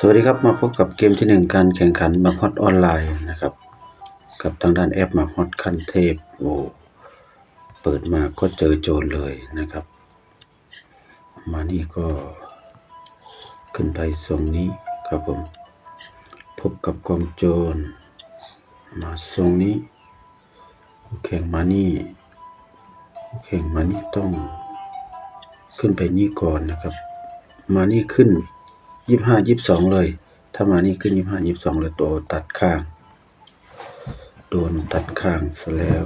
สวัสดีครับมาพบกับเกมที่หนึ่งการแข่งขันมาฮอตออนไลน์นะครับ กับทางด้านแอปมาฮอตขั้นเทพโอ้เปิดมาก็เจอโจรเลยนะครับ มานี่ก็ขึ้นไปทรงนี้ครับผม พบกับกองโจร มาทรงนี้แข่งมานี่แข่งมานี่ต้อง ขึ้นไปนี่ก่อนนะครับ มานี่ขึ้น ยี่ห้ายี่สองเลย ถ้ามานี่ขึ้นยี่ห้ายี่สองเลยตัวตัดข้าง โดนตัดข้างซะแล้ว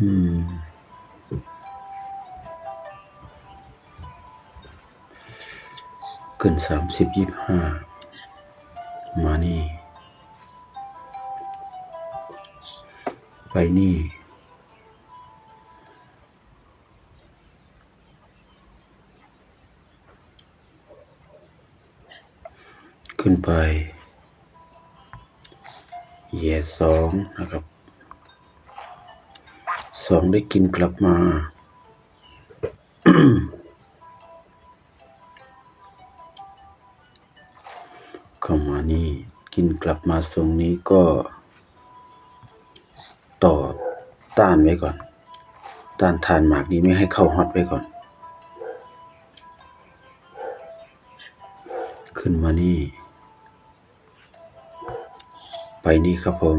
อืมขึ้นสามสิบยี่ห้ามานี่ ไปนี่ ไป เหย่สองนะครับสองได้กินกลับมาเข้ามานี่กินกลับมาทรงนี้ก็ ต่อต้านไว้ก่อน ต้านทานหมากนี้ไม่ให้เข้าฮอตไว้ก่อน ขึ้นมานี่ ไปนี่ครับผม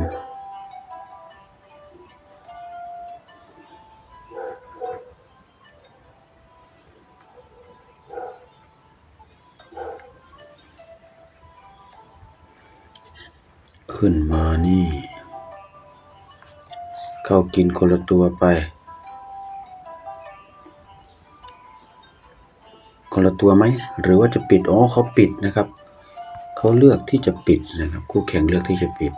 ขึ้นมานี่ เข้ากินคนละตัวไป คนละตัวไหม หรือว่าจะปิด อ๋อเขาปิดนะครับ เขาเลือกที่จะปิดนะครับ คู่แข่งเลือกที่จะปิด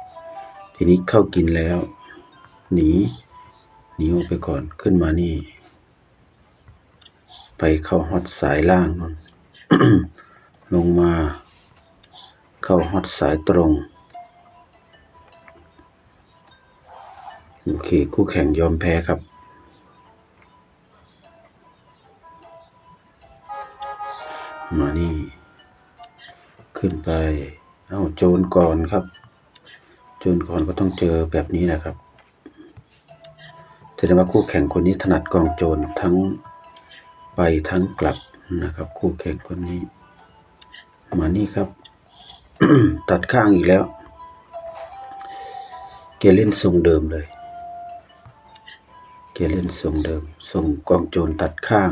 ทีนี้เข้ากินแล้ว หนี หนีออกไปก่อนขึ้นมานี่ ไปเข้าฮอตสายล่างนนลงมา เข้าฮอตสายตรงโอเค คู่แข่งยอมแพ้ครับ มานี่ ขึ้นไป เอาโจรก่อนครับ โจรก่อนก็ต้องเจอแบบนี้แหละครับแสดงว่าคู่แข่งคนนี้ถนัดกองโจรทั้งไปทั้งกลับนะครับ คู่แข่งคนนี้ มานี่ครับ ตัดข้างอีกแล้วแกเล่นทรงเดิมเลยแกเล่นทรงเดิมทรงกองโจรตัดข้าง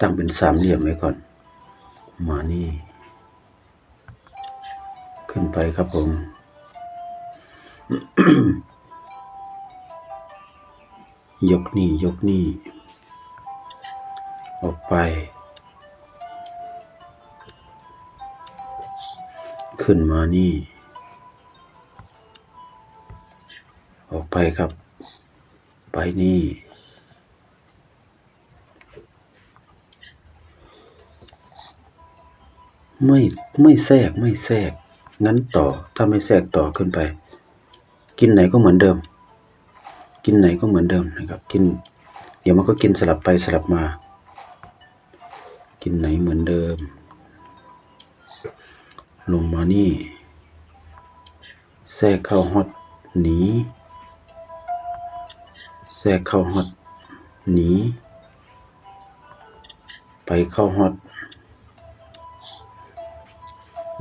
ตั้งเป็นสามเหลี่ยมไว้ก่อน มานี่ ขึ้นไปครับผม ยกนี่ยกนี่ ออกไป ขึ้นมานี่ ออกไปครับ ไปนี่ ไม่ไม่แทรกไม่แทรก งั้นต่อถ้าไม่แทรกต่อขึ้นไป กินไหนก็เหมือนเดิม กินไหนก็เหมือนเดิมนะครับ กิน เดี๋ยวมันก็กินสลับไปสลับมา กินไหนเหมือนเดิม ลงมานี่ แทรกเข้าฮอตหนีแทรกเข้าฮอตหนีไปเข้าฮอต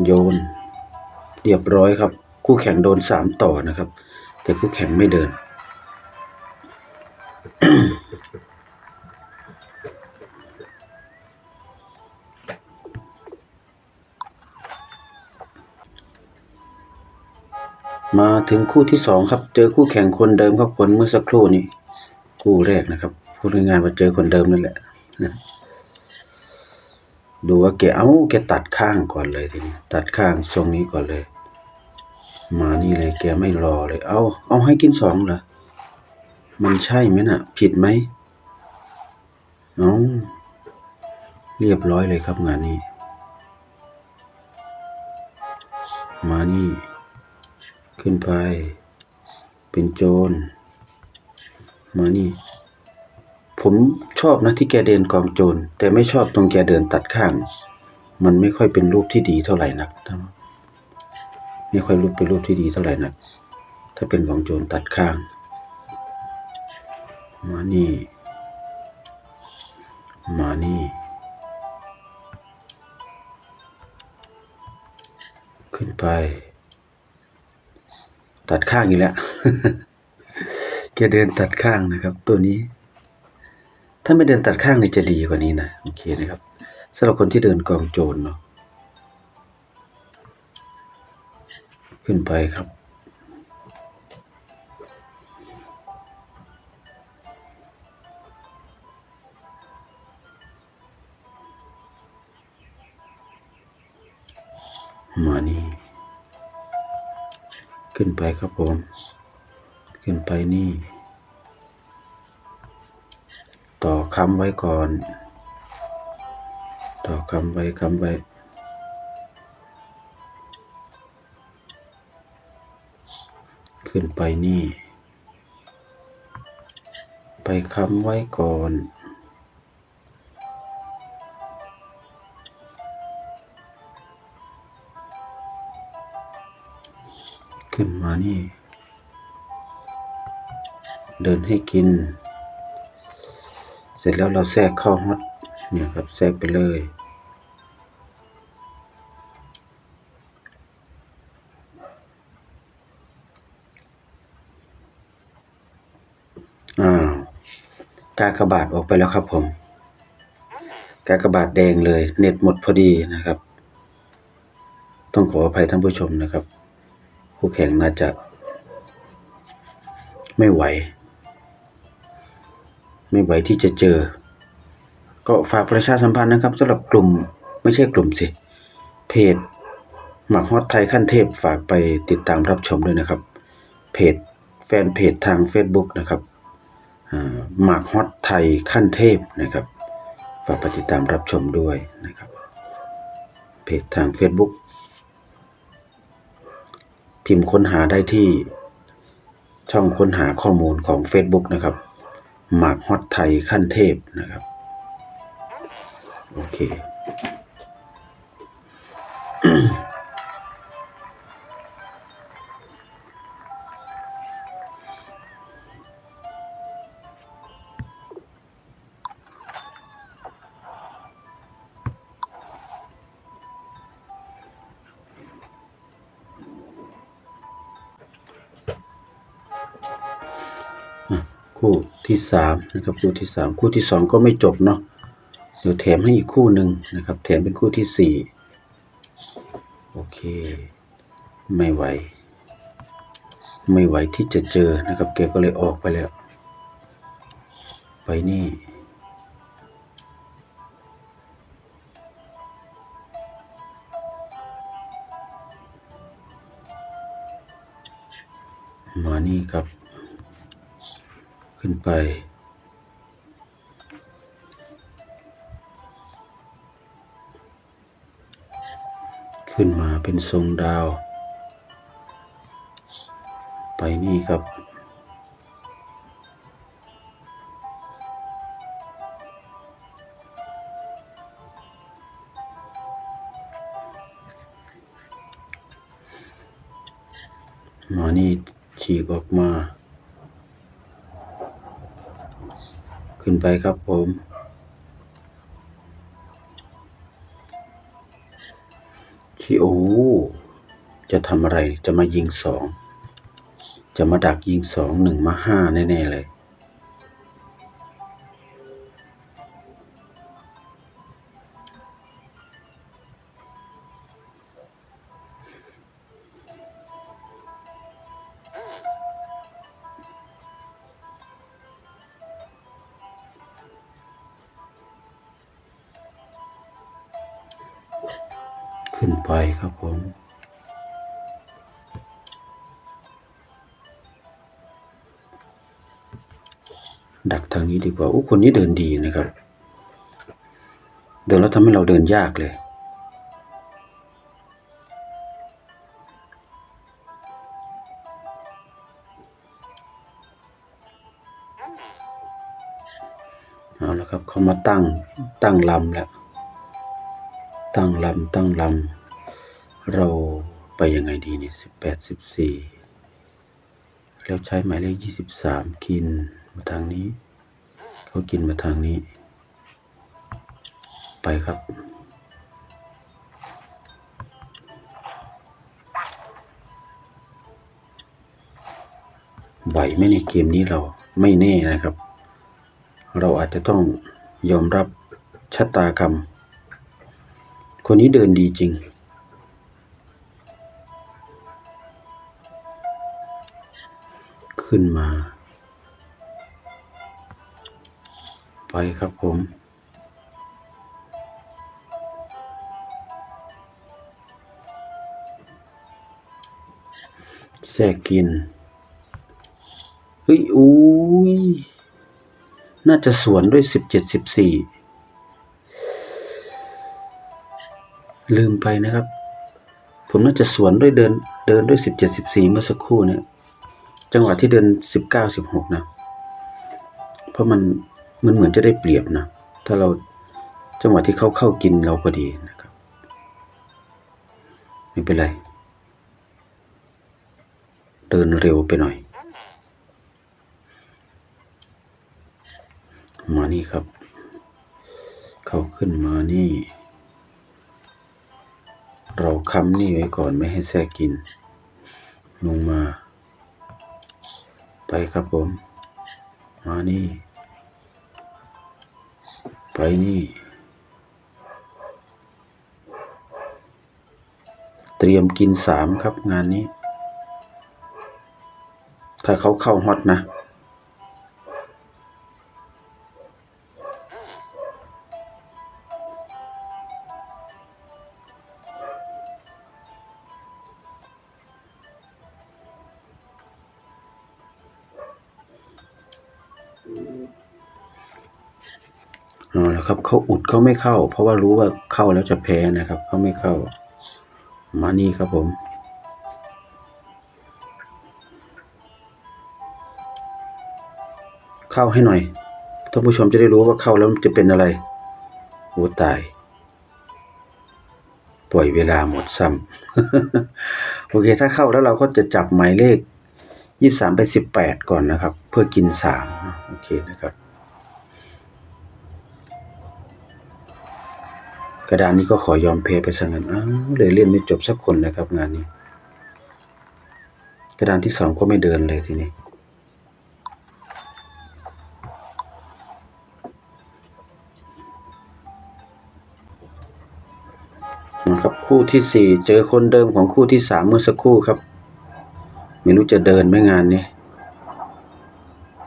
โยน เรียบร้อยครับ คู่แข่งโดนสามต่อนะครับ แต่คู่แข่งไม่เดิน มาถึงคู่ที่สองครับ เจอคู่แข่งคนเดิมครับคนเมื่อสักครู่นี้ คู่แรกนะครับ พูดง่ายๆว่าเจอคนเดิมนั่นแหละนะ ดูว่าแกเอาแกตัดข้างก่อนเลยทีนี้ตัดข้างทรงนี้ก่อนเลย มานี่เลยแกไม่รอเลย เอาเอาให้กินสองเหรอมันใช่ไหมน่ะ ผิดไหมเอาเรียบร้อยเลยครับงานนี้ มานี่ ขึ้นไป เป็นโจร มานี่ ผมชอบนะที่แกเดินกองโจรแต่ไม่ชอบตรงแกเดินตัดข้าง มันไม่ค่อยเป็นรูปที่ดีเท่าไหร่นักไม่ค่อยรูปเป็นรูปที่ดีเท่าไหร่นัก ถ้าเป็นของโจรตัดข้างมานี่ มานี่ ขึ้นไป ตัดข้างอีกแล้วแกเดินตัดข้างนะครับ ตัวนี้ถ้าไม่เดินตัดข้างนี่จะดีกว่านี้นะโอเคนะครับสำหรับคนที่เดินกองโจรเนาะขึ้นไปครับ มานี่ขึ้นไปครับผม ขึ้นไปนี่ ต่อคำไว้ก่อน ต่อคำไว้คำไว้ขึ้นไปนี่ ไปคำไว้ก่อน ขึ้นมานี่ เดินให้กิน เสร็จแล้วเราแทรกเข้าฮอตเนี่ยครับแทรกไปเลยอ้ากากบาทออกไปแล้วครับผม กากระบาทแดงเลย เน็ตหมดพอดีนะครับ ต้องขออภัยท่านผู้ชมนะครับ ผู้แข่งน่าจะไม่ไหว ไม่ไหวที่จะเจอ ก็ฝากประชาสัมพันธ์นะครับสำหรับกลุ่มไม่ใช่กลุ่มสิ เพจหมักฮอตไทยขั้นเทพฝากไปติดตามรับชมด้วยนะครับ เพจแฟนเพจทาง Facebook นะครับหมักฮอตไทยขั้นเทพนะครับ ฝากไปติดตามรับชมด้วยนะครับ เพจทาง Facebook พิมพ์ค้นหาได้ที่ช่องค้นหาข้อมูลของ Facebook นะครับ หมากฮอตไทยขั้นเทพนะครับ โอเค สามนะครับคู่ที่สามคู่ที่สองก็ไม่จบเนาะเดี๋ยวแถมให้อีกคู่หนึ่งนะครับ แถมเป็นคู่ที่สี่โอเค ไม่ไหว ไม่ไหวที่จะเจอนะครับแกก็เลยออกไปแล้ว ไปนี่มานี่ครับ ขึ้นไป ขึ้นมาเป็นทรงดาว ไปนี่ครับมานี่ฉีกออกมา ขึ้นไปครับผม ที่โอ้จะทำอะไรจะมายิงสอง จะมาดักยิงสองหนึ่งมาห้าแน่ ๆ เลย ขึ้นไปครับผม ดักทางนี้ดีกว่าอู้คนนี้เดินดีนะครับ เดินแล้วทำให้เราเดินยากเลยเอาละครับเขามาตั้งตั้งลำแล้ว ตั้งลำตั้งลำเราไปยังไงดีเนี่ยสิบแปดสิบสี่แล้วใช้หมายเลขยี่สิบสามกินมาทางนี้ เขากินมาทางนี้ ไปครับ ไหวไหมในเกมนี้เราไม่แน่นะครับ เราอาจจะต้องยอมรับชะตากรรม คนนี้เดินดีจริง ขึ้นมา ไปครับผมแทรกกิน เฮ้ย อุ้ย น่าจะสวนด้วยสิบเจ็ดสิบสี่ ลืมไปนะครับ ผมน่าจะสวนด้วยเดินเดินด้วยสิบเจ็ดสิบสี่เมื่อสักครู่เนี่ย จังหวะที่เดินสิบเก้าสิบหกนะ เพราะมันมันเหมือนจะได้เปรียบนะ ถ้าเราจังหวะที่เขาเข้ากินเราพอดีนะครับ ไม่เป็นไร เดินเร็วไปหน่อย มานี่ครับ เขาขึ้นมานี่ ค้ำนี่ไว้ก่อนไม่ให้แทรกกิน ลงมา ไปครับผม มานี่ ไปนี่ เตรียมกินสามครับงานนี้ ถ้าเขาเข้าฮอตนะ เอาละครับเขาอุดเขาไม่เข้า เพราะว่ารู้ว่าเข้าแล้วจะแพ้นะครับเขาไม่เข้า มานี่ครับผม เข้าให้หน่อยท่านผู้ชมจะได้รู้ว่าเข้าแล้วจะเป็นอะไรโอ้ตาย ปล่อยเวลาหมดซ้ำโอเค ถ้าเข้าแล้วเราก็จะจับหมายเลขยี่สามไปสิบแปดก่อนนะครับ เพื่อกินสามโอเคนะครับ กระดานนี้ก็ขอยอมเพไปซะงั้นอ้าวเลยเล่นไม่จบสักคนนะครับงานนี้ กระดานที่สองก็ไม่เดินเลยทีนี้นะครับคู่ที่สี่เจอคนเดิมของคู่ที่สามเมื่อสักครู่ครับ ไม่รู้จะเดินไหมงานนี้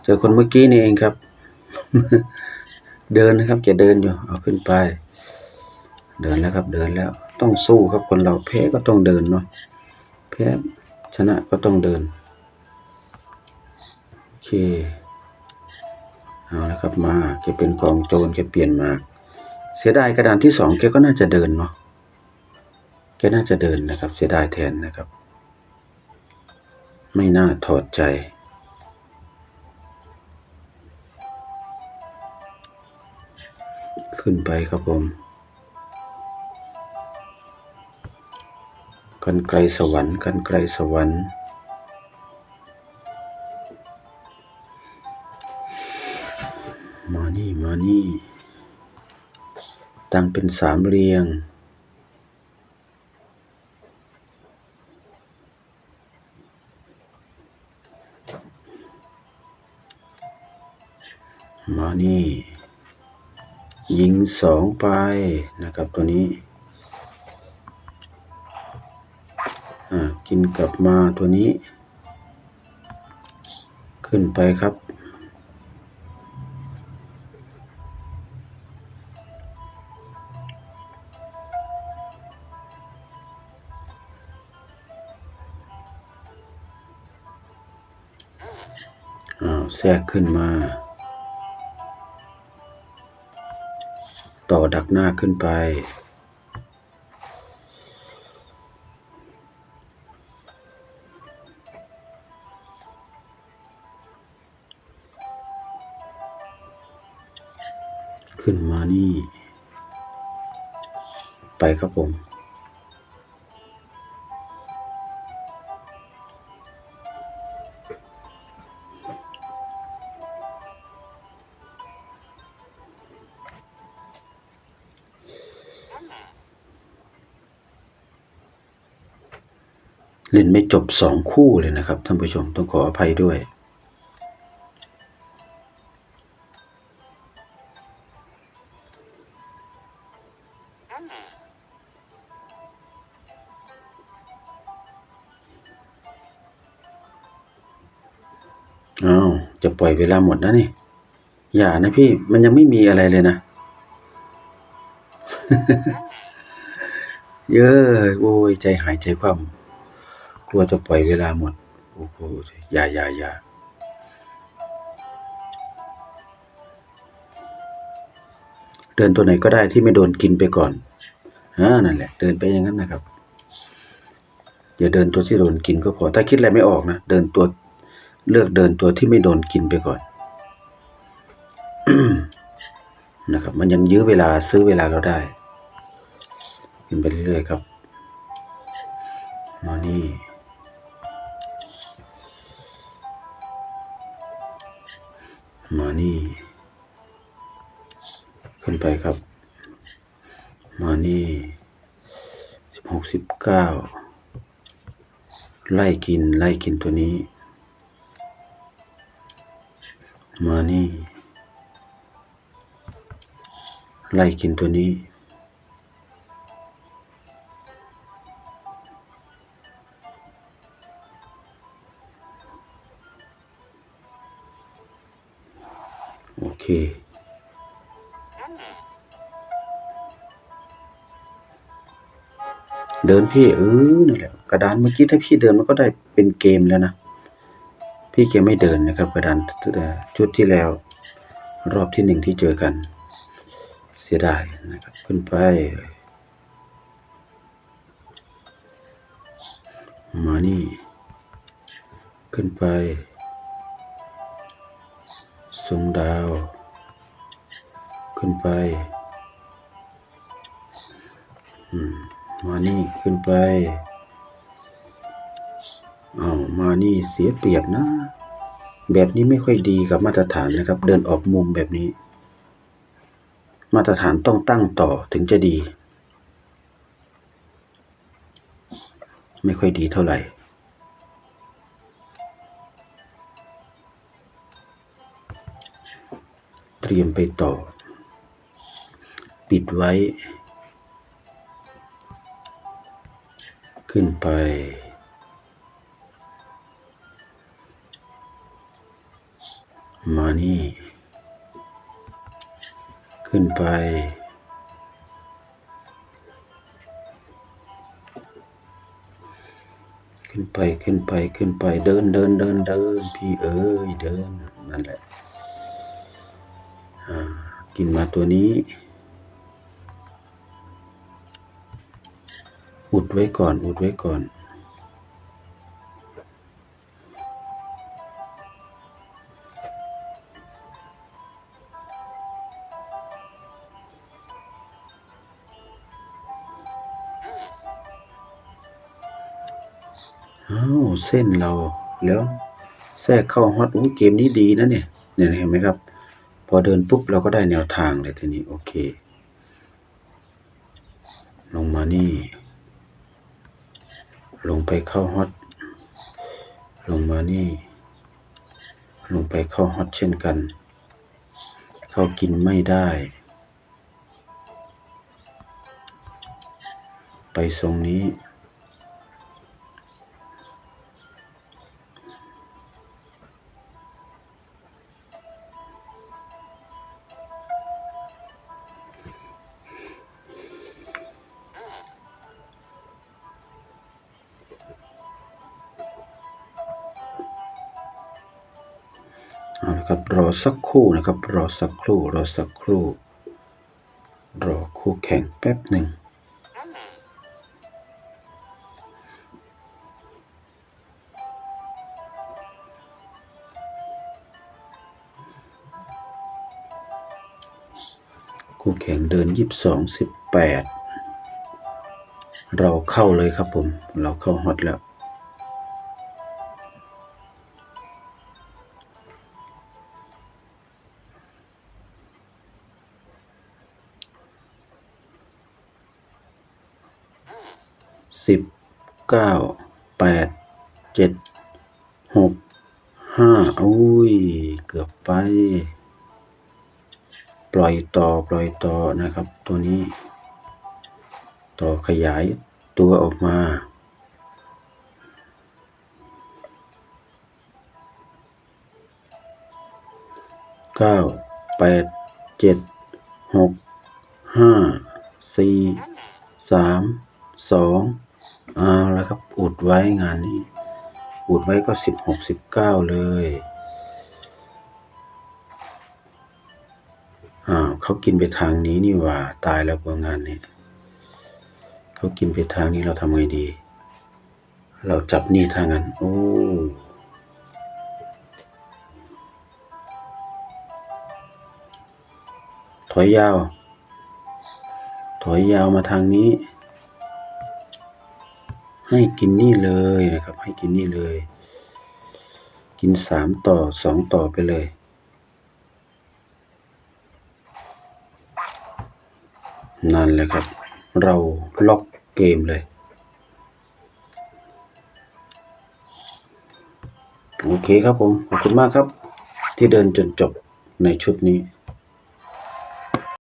เจอคนเมื่อกี้นี่เองครับ เดินนะครับจะเดินอยู่เอาขึ้นไป เดินแล้วครับเดินแล้วต้องสู้ครับคนเราแพ้ก็ต้องเดินเนาะแพ้ชนะก็ต้องเดินโอเคเอาละครับมาแกเป็นกองโจรแกเปลี่ยนมา เสียดายกระดานที่สองแกก็น่าจะเดินเนาะแกน่าจะเดินนะครับ เสียดายแทนนะครับ ไม่น่าถอดใจขึ้นไปครับผม กันไกลสวรรค์ กันไกลสวรรค์ มานี่ มานี่ ตั้งเป็นสามเรียง มานี่ ยิงสองไปนะครับตัวนี้ กินกลับมาตัวนี้ ขึ้นไปครับอ้าแทรกขึ้นมา ต่อดักหน้าขึ้นไป ขึ้นมานี่ ไปครับผม เล่นไม่จบสองคู่เลยนะครับท่านผู้ชมต้องขออภัยด้วย อ้าวจะปล่อยเวลาหมดนะนี่ อย่านะพี่มันยังไม่มีอะไรเลยนะ เยอะโอ้ยใจหายใจคว่ำกลัวจะปล่อยเวลาหมด โอ้โหอย่าอย่าอย่าเดินตัวไหนก็ได้ที่ไม่โดนกินไปก่อนอ่านั่นแหละ เดินไปอย่างนั้นนะครับอย่าเดินตัวที่โดนกินก็พอ ถ้าคิดอะไรไม่ออกนะ เดินตัว เลือกเดินตัวที่ไม่โดนกินไปก่อนนะครับ มันยังยื้อเวลาซื้อเวลาเราได้ขึ้นไปเรื่อยๆครับมานี่มานี่ขึ้นไปครับ มานี่สิบหกสิบเก้าไล่กินไล่กินตัวนี้ มานี่ ไล่กินตัวนี้ โอเคเดินพี่เออนั่นแหละกระดานเมื่อกี้ถ้าพี่เดินมันก็ได้เป็นเกมแล้วนะ พี่แกไม่เดินนะครับกระดานชุดที่แล้ว รอบที่หนึ่งที่เจอกัน เสียดายนะครับ ขึ้นไปมานี่ ขึ้นไปสูงดาว ขึ้นไปมานี่ขึ้นไป เอามานี่เสียเปรียบนะ แบบนี้ไม่ค่อยดีกับมาตรฐานนะครับ เดินออกมุมแบบนี้ มาตรฐานต้องตั้งต่อถึงจะดี ไม่ค่อยดีเท่าไหร่เตรียมไปต่อ ปิดไว้ ขึ้นไป มานี่ ขึ้นไป ขึ้นไปขึ้นไปขึ้นไปเดินเดินเดินเดินพี่เอ้ยเดินนั่นแหละอ่ากินมาตัวนี้ อุดไว้ก่อน อุดไว้ก่อน ส้นเราแล้วแทรกเข้าฮอตอู้เกมนี้ดีนะเนี่ยเนี่ยเห็นไหมครับ พอเดินปุ๊บเราก็ได้แนวทางเลยทีนี้โอเค ลงมานี่ ลงไปเข้าฮอตลงมานี่ ลงไปเข้าฮอตเช่นกัน เข้ากินไม่ได้ ไปทรงนี้ ครู่นะครับ รอสักครู่ รอสักครู่ รอคู่แข่งแป๊บหนึ่งคู่แข่งเดินยี่สิบสองสิบแปดเราเข้าเลยครับผม เราเข้าฮอตแล้ว สิบเก้าแปดเจ็ดหกห้าอุ้ย เกือบไป ปล่อยต่อปล่อยต่อนะครับ ตัวนี้ ต่อขยายตัวออกมาเก้าแปดเจ็ดหกห้าสี่สามสอง เอาแล้วครับอุดไว้งานนี้ อุดไว้ก็สิบหกสิบเก้าเลยอ้าวเขากินไปทางนี้นี่ว่า ตายแล้วกว่างานนี้เขากินไปทางนี้เราทำไงดี เราจับนี่ทางนั้น โอ้ถอยยาว ถอยยาวมาทางนี้ ให้กินนี่เลยนะครับ ให้กินนี่เลย กินสามต่อสองต่อไปเลย นั่นแหละครับ เราล็อกเกมเลยโอเคครับผม ขอบคุณมากครับ ที่เดินจนจบในชุดนี้